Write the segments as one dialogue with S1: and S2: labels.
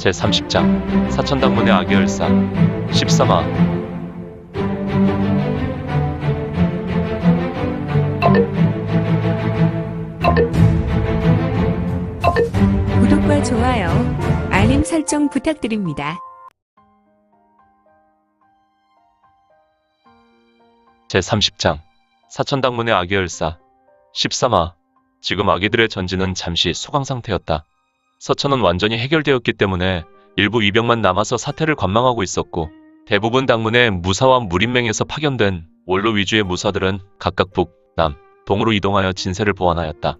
S1: 제30장 사천당문의 악의 열사 13화
S2: 구독과 좋아요, 알림 설정 부탁드립니다.
S1: 제30장 사천당문의 악의 열사 13화 지금 아기들의 전지는 잠시 소강 상태였다. 서천은 완전히 해결되었기 때문에 일부 위병만 남아서 사태를 관망하고 있었고 대부분 당문의 무사와 무린맹에서 파견된 원로 위주의 무사들은 각각 북, 남, 동으로 이동하여 진세를 보완하였다.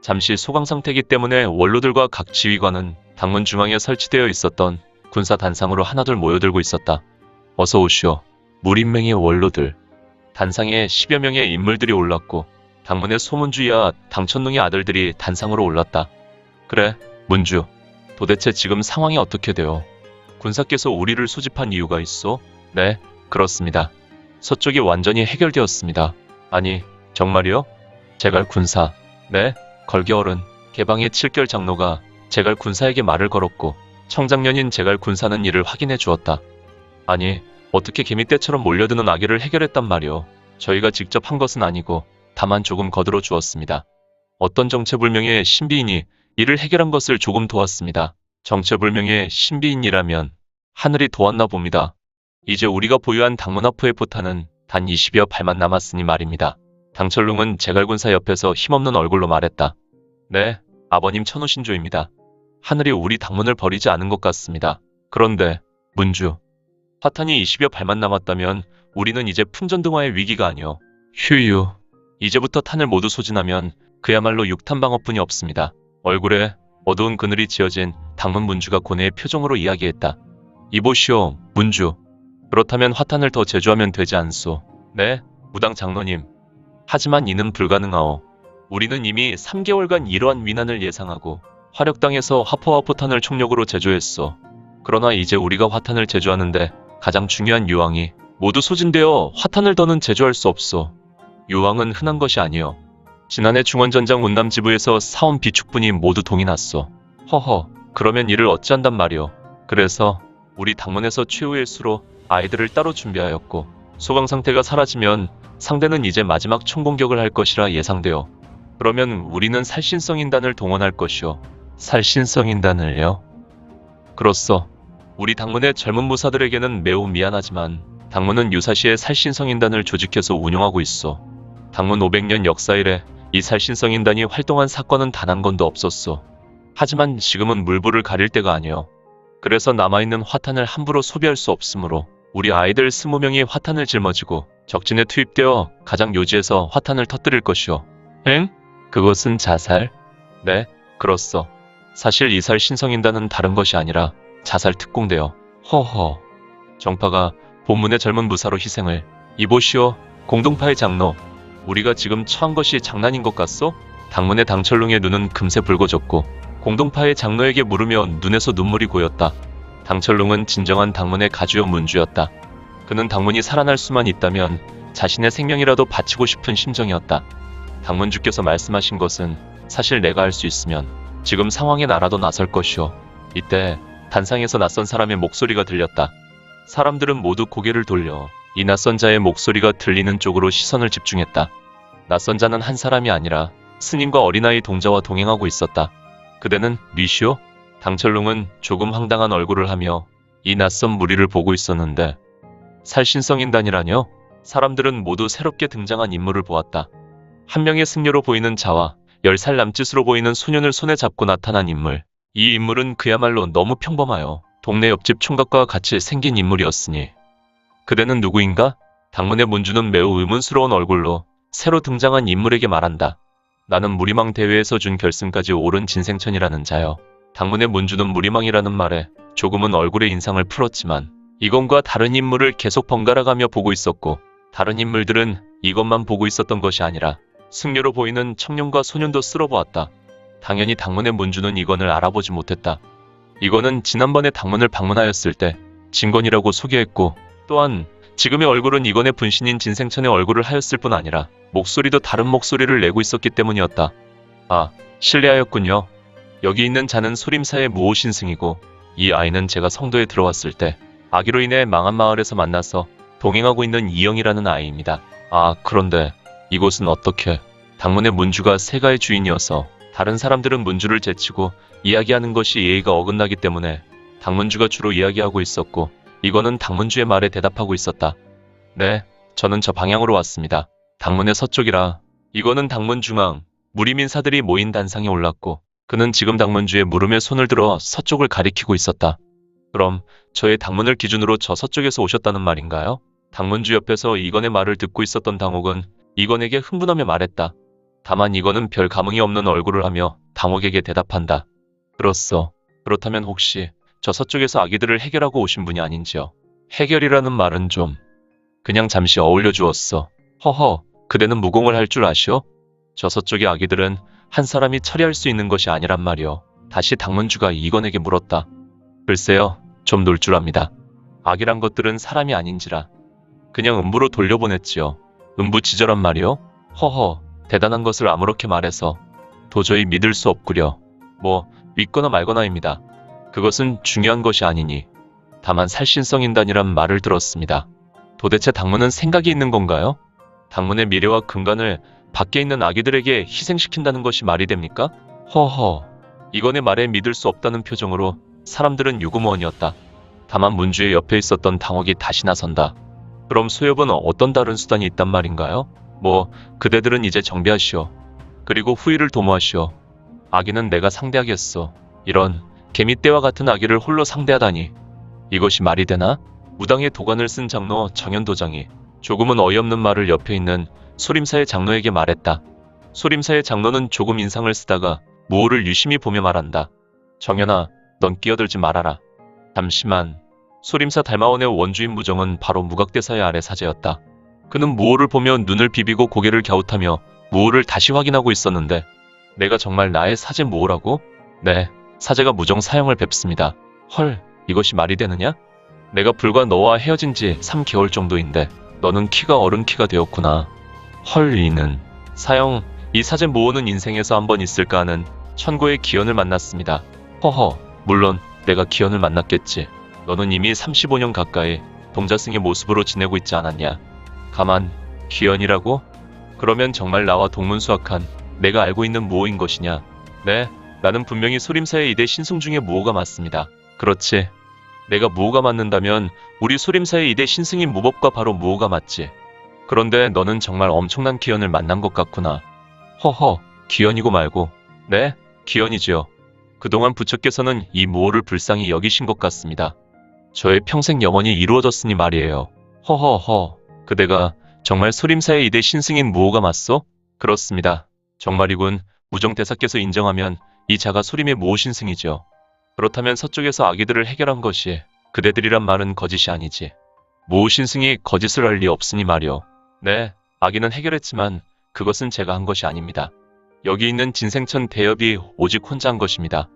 S1: 잠시 소강 상태이기 때문에 원로들과 각 지휘관은 당문 중앙에 설치되어 있었던 군사 단상으로 하나둘 모여들고 있었다. 어서 오시오. 무린맹의 원로들. 단상에 10여 명의 인물들이 올랐고 당문의 소문주의와 당천능의 아들들이 단상으로 올랐다. 그래, 문주. 도대체 지금 상황이 어떻게 돼요? 군사께서 우리를 소집한 이유가 있어? 네, 그렇습니다. 서쪽이 완전히 해결되었습니다. 아니, 정말이요? 제갈 군사. 네, 걸겨어른. 개방의 칠결 장로가 제갈 군사에게 말을 걸었고 청장년인 제갈 군사는 이를 확인해 주었다. 아니, 어떻게 개미떼처럼 몰려드는 아기를 해결했단 말이오. 저희가 직접 한 것은 아니고 다만 조금 거들어 주었습니다. 어떤 정체불명의 신비인이 이를 해결한 것을 조금 도왔습니다. 정체불명의 신비인이라면 하늘이 도왔나 봅니다. 이제 우리가 보유한 당문화포의 포탄은 단 20여 발만 남았으니 말입니다. 당철룽은 제갈군사 옆에서 힘없는 얼굴로 말했다. 네, 아버님 천우신조입니다. 하늘이 우리 당문을 버리지 않은 것 같습니다. 그런데 문주, 화탄이 20여 발만 남았다면 우리는 이제 풍전등화의 위기가 아니오. 휴유. 이제부터 탄을 모두 소진하면 그야말로 육탄 방어뿐이 없습니다. 얼굴에 어두운 그늘이 지어진 당문 문주가 고뇌의 표정으로 이야기했다. 이보시오, 문주. 그렇다면 화탄을 더 제조하면 되지 않소. 네, 무당 장로님. 하지만 이는 불가능하오. 우리는 이미 3개월간 이러한 위난을 예상하고 화력당에서 화포와 포탄을 총력으로 제조했소. 그러나 이제 우리가 화탄을 제조하는데 가장 중요한 유황이 모두 소진되어 화탄을 더는 제조할 수 없소. 유황은 흔한 것이 아니오. 지난해 중원전장 운남지부에서 사온 비축분이 모두 동이 났소. 허허, 그러면 이를 어찌한단 말이오. 그래서 우리 당문에서 최후의 수로 아이들을 따로 준비하였고 소강 상태가 사라지면 상대는 이제 마지막 총공격을 할 것이라 예상되어. 그러면 우리는 살신성인단을 동원할 것이오. 살신성인단을요? 그렇소. 우리 당문의 젊은 무사들에게는 매우 미안하지만 당문은 유사시에 살신성인단을 조직해서 운영하고 있어. 당문 500년 역사 이래 이 살 신성인단이 활동한 사건은 단 한 건도 없었어. 하지만 지금은 물불을 가릴 때가 아니오. 그래서 남아있는 화탄을 함부로 소비할 수 없으므로 우리 아이들 20명이 화탄을 짊어지고 적진에 투입되어 가장 요지에서 화탄을 터뜨릴 것이오. 엥? 그것은 자살? 네, 그렇소. 사실 이살 신성인단은 다른 것이 아니라 자살 특공대요. 허허. 정파가 본문의 젊은 무사로 희생을 이보시오 공동파의 장로 우리가 지금 처한 것이 장난인 것 같소? 당문의 당철롱의 눈은 금세 붉어졌고 공동파의 장로에게 물으며 눈에서 눈물이 고였다. 당철롱은 진정한 당문의 가주요 문주였다. 그는 당문이 살아날 수만 있다면 자신의 생명이라도 바치고 싶은 심정이었다. 당문주께서 말씀하신 것은 사실 내가 할 수 있으면 지금 상황에 나라도 나설 것이오. 이때 단상에서 낯선 사람의 목소리가 들렸다. 사람들은 모두 고개를 돌려 이 낯선 자의 목소리가 들리는 쪽으로 시선을 집중했다. 낯선 자는 한 사람이 아니라 스님과 어린아이 동자와 동행하고 있었다. 그대는 리시오? 당철롱은 조금 황당한 얼굴을 하며 이 낯선 무리를 보고 있었는데 살신성인단이라뇨? 사람들은 모두 새롭게 등장한 인물을 보았다. 한 명의 승려로 보이는 자와 열 살 남짓으로 보이는 소년을 손에 잡고 나타난 인물. 이 인물은 그야말로 너무 평범하여 동네 옆집 총각과 같이 생긴 인물이었으니 그대는 누구인가? 당문의 문주는 매우 의문스러운 얼굴로 새로 등장한 인물에게 말한다. 나는 무리망 대회에서 준 결승까지 오른 진생천이라는 자요. 당문의 문주는 무리망이라는 말에 조금은 얼굴의 인상을 풀었지만 이건과 다른 인물을 계속 번갈아가며 보고 있었고 다른 인물들은 이것만 보고 있었던 것이 아니라 승려로 보이는 청년과 소년도 쓸어보았다. 당연히 당문의 문주는 이건을 알아보지 못했다. 이거는 지난번에 당문을 방문하였을 때 진건이라고 소개했고 또한 지금의 얼굴은 이건의 분신인 진생천의 얼굴을 하였을 뿐 아니라 목소리도 다른 목소리를 내고 있었기 때문이었다. 아, 실례하였군요. 여기 있는 자는 소림사의 무오신승이고 이 아이는 제가 성도에 들어왔을 때 아기로 인해 망한 마을에서 만나서 동행하고 있는 이영이라는 아이입니다. 아, 그런데 이곳은 어떻게 당문의 문주가 세가의 주인이어서 다른 사람들은 문주를 제치고 이야기하는 것이 예의가 어긋나기 때문에 당문주가 주로 이야기하고 있었고 이거는 당문주의 말에 대답하고 있었다. 네, 저는 저 방향으로 왔습니다. 당문의 서쪽이라 이거는 당문 중앙 무리민사들이 모인 단상에 올랐고 그는 지금 당문주의 물음에 손을 들어 서쪽을 가리키고 있었다. 그럼 저의 당문을 기준으로 저 서쪽에서 오셨다는 말인가요? 당문주 옆에서 이건의 말을 듣고 있었던 당옥은 이건에게 흥분하며 말했다. 다만 이건은 별 감흥이 없는 얼굴을 하며 당옥에게 대답한다. 그렇소. 그렇다면 혹시 저 서쪽에서 아기들을 해결하고 오신 분이 아닌지요? 해결이라는 말은 좀 그냥 잠시 어울려 주었어. 허허, 그대는 무공을 할 줄 아시오? 저 서쪽의 아기들은 한 사람이 처리할 수 있는 것이 아니란 말이오. 다시 당문주가 이건에게 물었다. 글쎄요, 좀 놀 줄 압니다. 아기란 것들은 사람이 아닌지라. 그냥 음부로 돌려보냈지요. 음부 지절한 말이요? 허허, 대단한 것을 아무렇게 말해서 도저히 믿을 수 없구려. 뭐, 믿거나 말거나입니다. 그것은 중요한 것이 아니니. 다만 살신성인단이란 말을 들었습니다. 도대체 당문은 생각이 있는 건가요? 당문의 미래와 근간을 밖에 있는 아기들에게 희생시킨다는 것이 말이 됩니까? 허허. 이건의 말에 믿을 수 없다는 표정으로 사람들은 유구무원이었다. 다만 문주의 옆에 있었던 당옥이 다시 나선다. 그럼 소엽은 어떤 다른 수단이 있단 말인가요? 뭐, 그대들은 이제 정비하시오. 그리고 후위를 도모하시오. 아기는 내가 상대하겠소. 이런 개미떼와 같은 아기를 홀로 상대하다니. 이것이 말이 되나? 무당의 도관을 쓴 장로 정현도장이 조금은 어이없는 말을 옆에 있는 소림사의 장로에게 말했다. 소림사의 장로는 조금 인상을 쓰다가 무호를 유심히 보며 말한다. 정현아, 넌 끼어들지 말아라. 잠시만. 소림사 달마원의 원주인 무정은 바로 무각대사의 아래 사제였다. 그는 무호를 보며 눈을 비비고 고개를 갸웃하며 무호를 다시 확인하고 있었는데 내가 정말 나의 사제 무호라고? 네, 사제가 무정 사형을 뵙습니다. 헐, 이것이 말이 되느냐? 내가 불과 너와 헤어진 지 3개월 정도인데 너는 키가 어른 키가 되었구나. 헐 이는 사형 이 사제 모호는 인생에서 한 번 있을까 하는 천고의 기현을 만났습니다. 허허 물론 내가 기현을 만났겠지. 너는 이미 35년 가까이 동자승의 모습으로 지내고 있지 않았냐. 가만 기현이라고? 그러면 정말 나와 동문수학한 내가 알고 있는 무호인 것이냐. 네 나는 분명히 소림사의 이대 신승 중의 무호가 맞습니다. 그렇지. 내가 무호가 맞는다면 우리 소림사의 이대 신승인 무법과 바로 무호가 맞지. 그런데 너는 정말 엄청난 기현을 만난 것 같구나. 허허, 기현이고 말고. 네, 기현이지요. 그동안 부처께서는 이 무호를 불쌍히 여기신 것 같습니다. 저의 평생 영원히 이루어졌으니 말이에요. 허허허, 그대가 정말 소림사의 이대 신승인 무호가 맞소? 그렇습니다. 정말이군. 무정대사께서 인정하면 이 자가 소림의 무호 신승이죠. 그렇다면 서쪽에서 아기들을 해결한 것이 그대들이란 말은 거짓이 아니지. 무호 신승이 거짓을 할 리 없으니 말이오. 네, 아기는 해결했지만 그것은 제가 한 것이 아닙니다. 여기 있는 진생천 대엽이 오직 혼자 한 것입니다.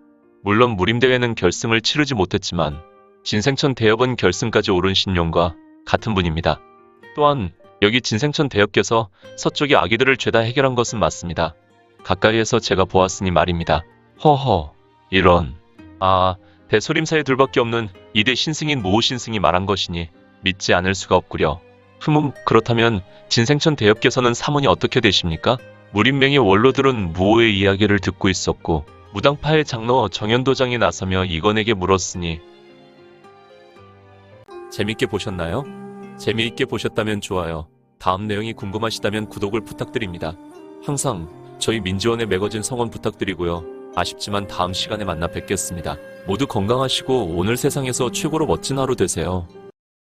S1: 물론 무림대회는 결승을 치르지 못했지만 진생천 대엽은 결승까지 오른 신용과 같은 분입니다. 또한 여기 진생천 대엽께서 서쪽의 아기들을 죄다 해결한 것은 맞습니다. 가까이에서 제가 보았으니 말입니다. 허허, 이런. 아, 대소림사의 둘밖에 없는 이대 신승인 모호 신승이 말한 것이니 믿지 않을 수가 없구려. 흠음, 그렇다면 진생천 대엽께서는 사문이 어떻게 되십니까? 무림맹의 원로들은 무호의 이야기를 듣고 있었고 무당파의 장로 정현도장이 나서며 이건에게 물었으니 재밌게 보셨나요? 재미있게 보셨다면 좋아요. 다음 내용이 궁금하시다면 구독을 부탁드립니다. 항상 저희 민지원의 매거진 성원 부탁드리고요. 아쉽지만 다음 시간에 만나 뵙겠습니다. 모두 건강하시고 오늘 세상에서 최고로 멋진 하루 되세요.